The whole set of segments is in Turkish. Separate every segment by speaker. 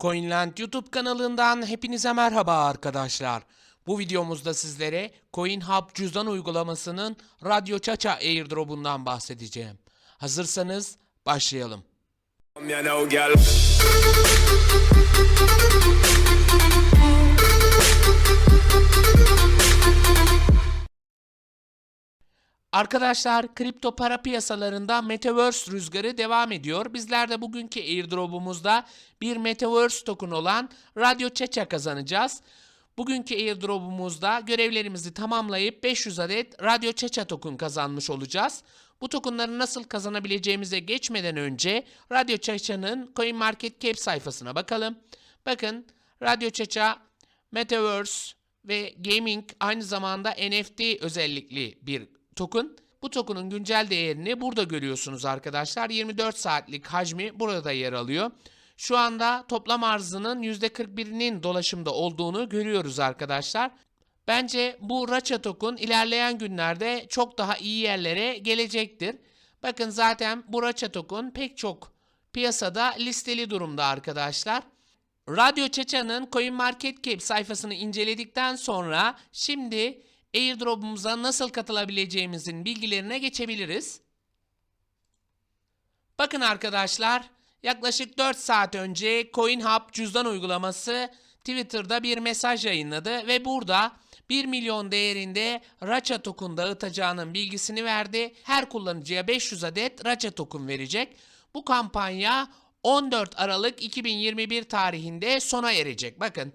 Speaker 1: Coinland YouTube kanalından hepinize merhaba arkadaşlar. Bu videomuzda sizlere CoinHub cüzdan uygulamasının Radyo Çaça airdrop'undan bahsedeceğim. Hazırsanız başlayalım. Arkadaşlar kripto para piyasalarında Metaverse rüzgarı devam ediyor. Bizler de bugünkü airdrop'umuzda bir Metaverse token olan Radyo Çeçe kazanacağız. Bugünkü airdrop'umuzda görevlerimizi tamamlayıp 500 adet Radyo Çeçe token kazanmış olacağız. Bu tokenları nasıl kazanabileceğimize geçmeden önce Radyo Çeçe'nin CoinMarketCap sayfasına bakalım. Bakın Radyo Çeçe Metaverse ve Gaming aynı zamanda NFT özellikli bir token. Bu token'ın güncel değerini burada görüyorsunuz arkadaşlar. 24 saatlik hacmi burada yer alıyor. Şu anda toplam arzının %41'inin dolaşımda olduğunu görüyoruz arkadaşlar. Bence bu Racha token ilerleyen günlerde çok daha iyi yerlere gelecektir. Bakın zaten bu Racha token pek çok piyasada listeli durumda arkadaşlar. Radyo Çeça'nın CoinMarketCap sayfasını inceledikten sonra şimdi airdrop'umuza nasıl katılabileceğimizin bilgilerine geçebiliriz. Bakın arkadaşlar, yaklaşık 4 saat önce CoinHub cüzdan uygulaması Twitter'da bir mesaj yayınladı ve burada 1 milyon değerinde Racha token dağıtacağının bilgisini verdi. Her kullanıcıya 500 adet Racha token verecek. Bu kampanya 14 Aralık 2021 tarihinde sona erecek. Bakın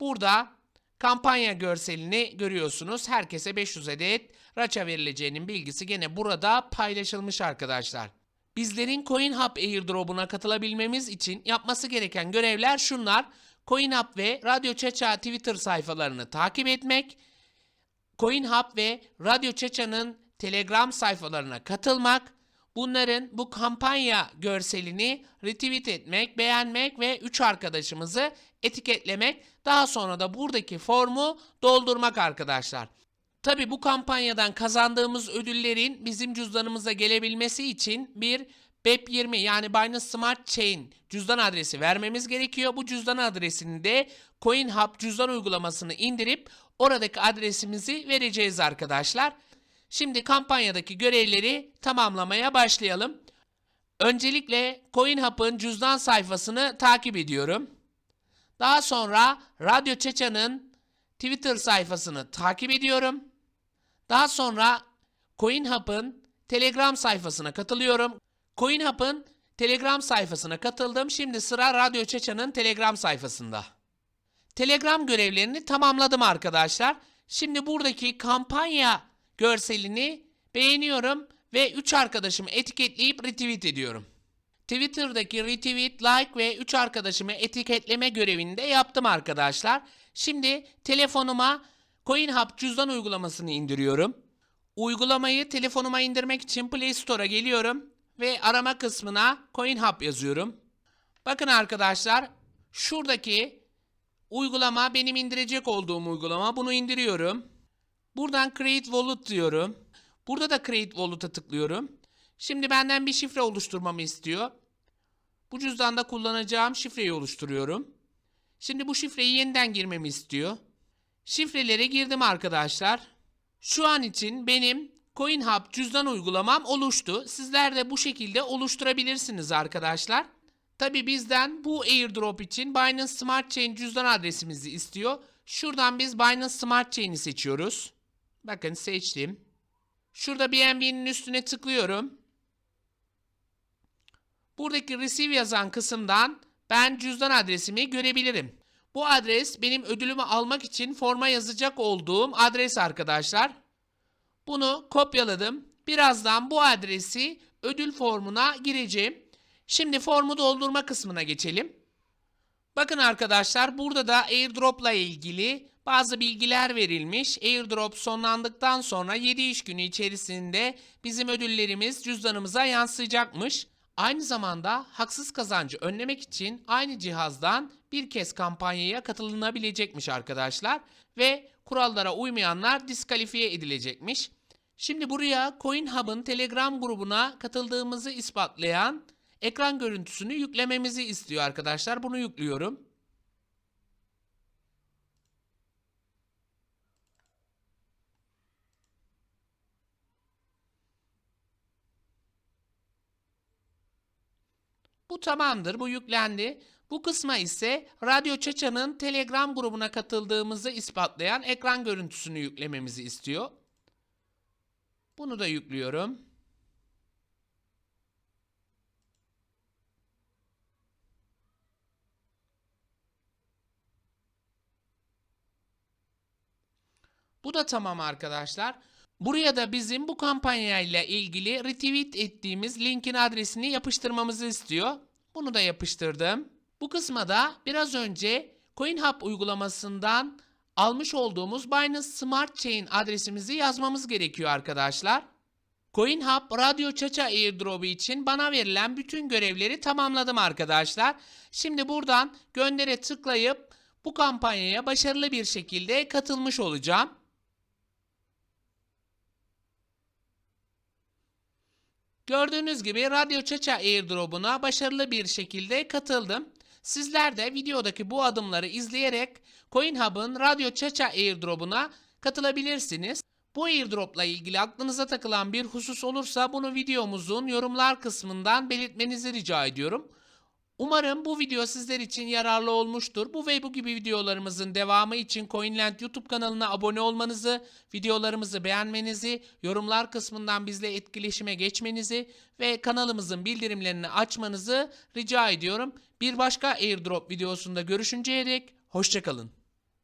Speaker 1: burada kampanya görselini görüyorsunuz. Herkese 500 adet Racha verileceğinin bilgisi gene burada paylaşılmış arkadaşlar. Bizlerin CoinHub airdrop'una katılabilmemiz için yapması gereken görevler şunlar. CoinHub ve Radyo Çeça Twitter sayfalarını takip etmek, CoinHub ve Radyo Çeça'nın Telegram sayfalarına katılmak, bunların bu kampanya görselini retweet etmek, beğenmek ve 3 arkadaşımızı etiketlemek, daha sonra da buradaki formu doldurmak arkadaşlar. Tabi bu kampanyadan kazandığımız ödüllerin bizim cüzdanımıza gelebilmesi için bir BEP20 yani Binance Smart Chain cüzdan adresi vermemiz gerekiyor. Bu cüzdan adresini de CoinHub cüzdan uygulamasını indirip oradaki adresimizi vereceğiz arkadaşlar. Şimdi kampanyadaki görevleri tamamlamaya başlayalım. Öncelikle CoinHub'ın cüzdan sayfasını takip ediyorum. Daha sonra Radyo Çeça'nın Twitter sayfasını takip ediyorum. Daha sonra CoinHub'ın Telegram sayfasına katılıyorum. CoinHub'ın Telegram sayfasına katıldım. Şimdi sıra Radyo Çeça'nın Telegram sayfasında. Telegram görevlerini tamamladım arkadaşlar. Şimdi buradaki kampanya görselini beğeniyorum ve 3 arkadaşımı etiketleyip retweet ediyorum. Twitter'daki retweet, like ve 3 arkadaşımı etiketleme görevini de yaptım arkadaşlar. Şimdi telefonuma CoinHub cüzdan uygulamasını indiriyorum. Uygulamayı telefonuma indirmek için Play Store'a geliyorum ve arama kısmına CoinHub yazıyorum. Bakın arkadaşlar şuradaki uygulama benim indirecek olduğum uygulama. Bunu indiriyorum. Buradan Create Wallet diyorum. Burada da Create Wallet'a tıklıyorum. Şimdi benden bir şifre oluşturmamı istiyor. Bu cüzdanda kullanacağım şifreyi oluşturuyorum. Şimdi bu şifreyi yeniden girmemi istiyor. Şifrelere girdim arkadaşlar. Şu an için benim CoinHub cüzdan uygulamam oluştu. Sizler de bu şekilde oluşturabilirsiniz arkadaşlar. Tabi bizden bu airdrop için Binance Smart Chain cüzdan adresimizi istiyor. Şuradan biz Binance Smart Chain'i seçiyoruz. Bakın seçtim. Şurada BNB'nin üstüne tıklıyorum. Buradaki receive yazan kısımdan ben cüzdan adresimi görebilirim. Bu adres benim ödülümü almak için forma yazacak olduğum adres arkadaşlar. Bunu kopyaladım. Birazdan bu adresi ödül formuna gireceğim. Şimdi formu doldurma kısmına geçelim. Bakın arkadaşlar burada da airdrop'la ilgili bazı bilgiler verilmiş. Airdrop sonlandıktan sonra 7 iş günü içerisinde bizim ödüllerimiz cüzdanımıza yansıyacakmış. Aynı zamanda haksız kazancı önlemek için aynı cihazdan bir kez kampanyaya katılınabilecekmiş arkadaşlar ve kurallara uymayanlar diskalifiye edilecekmiş. Şimdi buraya CoinHub'ın Telegram grubuna katıldığımızı ispatlayan ekran görüntüsünü yüklememizi istiyor arkadaşlar. Bunu yüklüyorum. Bu tamamdır. Bu yüklendi. Bu kısma ise Radyo Çaça'nın Telegram grubuna katıldığımızı ispatlayan ekran görüntüsünü yüklememizi istiyor. Bunu da yüklüyorum. Bu da tamam arkadaşlar. Buraya da bizim bu kampanyayla ilgili retweet ettiğimiz linkin adresini yapıştırmamızı istiyor. Bunu da yapıştırdım. Bu kısma da biraz önce CoinHub uygulamasından almış olduğumuz Binance Smart Chain adresimizi yazmamız gerekiyor arkadaşlar. CoinHub Radyo Çaça airdrop'u için bana verilen bütün görevleri tamamladım arkadaşlar. Şimdi buradan göndere tıklayıp bu kampanyaya başarılı bir şekilde katılmış olacağım. Gördüğünüz gibi Radyo Çaça airdrop'una başarılı bir şekilde katıldım. Sizler de videodaki bu adımları izleyerek CoinHub'ın Radyo Çaça airdrop'una katılabilirsiniz. Bu airdrop'la ilgili aklınıza takılan bir husus olursa bunu videomuzun yorumlar kısmından belirtmenizi rica ediyorum. Umarım bu video sizler için yararlı olmuştur. Bu ve bu gibi videolarımızın devamı için Coinland YouTube kanalına abone olmanızı, videolarımızı beğenmenizi, yorumlar kısmından bizle etkileşime geçmenizi ve kanalımızın bildirimlerini açmanızı rica ediyorum. Bir başka airdrop videosunda görüşünceye dek hoşçakalın.